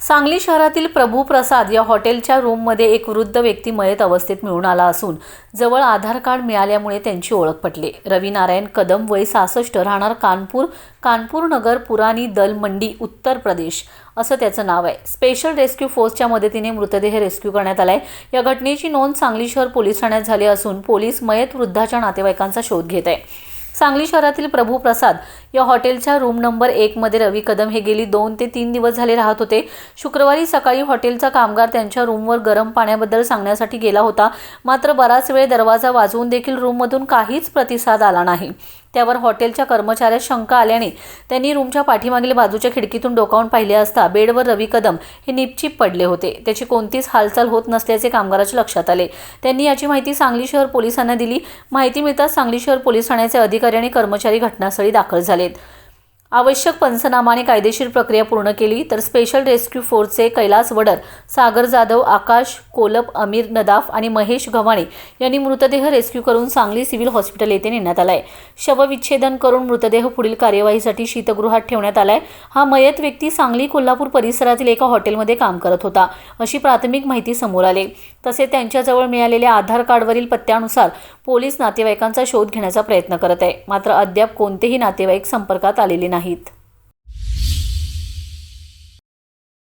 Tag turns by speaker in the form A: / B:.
A: सांगली शहरातील प्रभू प्रसाद या हॉटेलच्या रूममध्ये एक वृद्ध व्यक्ती मयत अवस्थेत मिळून आला असून जवळ आधार कार्ड मिळाल्यामुळे त्यांची ओळख पटली. रवी नारायण कदम वय सहासष्ट राहणार कानपूर कानपूर नगर पुराणी दल मंडी उत्तर प्रदेश असं त्याचं नाव आहे. स्पेशल रेस्क्यू फोर्सच्या मदतीने मृतदेह रेस्क्यू करण्यात आलाय. या घटनेची नोंद सांगली शहर पोलीस ठाण्यात झाली असून पोलीस मयत वृद्धाच्या नातेवाईकांचा शोध घेत आहे. सांगली शहरातील प्रभू प्रसाद या हॉटेलच्या रूम नंबर एकमध्ये रवी कदम हे गेली दोन ते तीन दिवस झाले राहत होते. शुक्रवारी सकाळी हॉटेलचा कामगार त्यांच्या रूमवर गरम पाण्याबद्दल सांगण्यासाठी गेला होता. मात्र बराच वेळ दरवाजा वाजवून देखील रूममधून काहीच प्रतिसाद आला नाही. त्यावर हॉटेलच्या कर्मचाऱ्यास शंका आल्याने त्यांनी रूमच्या पाठीमागील बाजूच्या खिडकीतून डोकावून पाहिले असता बेडवर रवी कदम हे निपचिप पडले होते. त्याची कोणतीच हालचाल होत नसल्याचे कामगाराच्या लक्षात आले. त्यांनी याची माहिती सांगली शहर पोलिसांना दिली. माहिती मिळताच सांगली शहर पोलीस ठाण्याचे अधिकारी आणि कर्मचारी घटनास्थळी दाखल झालेत. आवश्यक पंचनामा आणि कायदेशीर प्रक्रिया पूर्ण केली तर स्पेशल रेस्क्यू फोर्सचे कैलास वडर सागर जाधव आकाश कोलप अमीर नदाफ आणि महेश गव्हाणे यांनी मृतदेह रेस्क्यू करून सांगली सिव्हिल हॉस्पिटल येथे नेण्यात आलाय. शवविच्छेदन करून मृतदेह पुढील कार्यवाहीसाठी शीतगृहात ठेवण्यात आलाय. हा मयत व्यक्ती सांगली कोल्हापूर परिसरातील एका हॉटेलमध्ये काम करत होता अशी प्राथमिक माहिती समोर आली. तसे त्यांच्याजवळ मिळालेल्या आधार कार्डवरील पत्त्यानुसार पोलीस नातेवाईकांचा शोध घेण्याचा प्रयत्न करत आहे. मात्र अद्याप कोणतेही नातेवाईक संपर्कात आलेले नाहीत.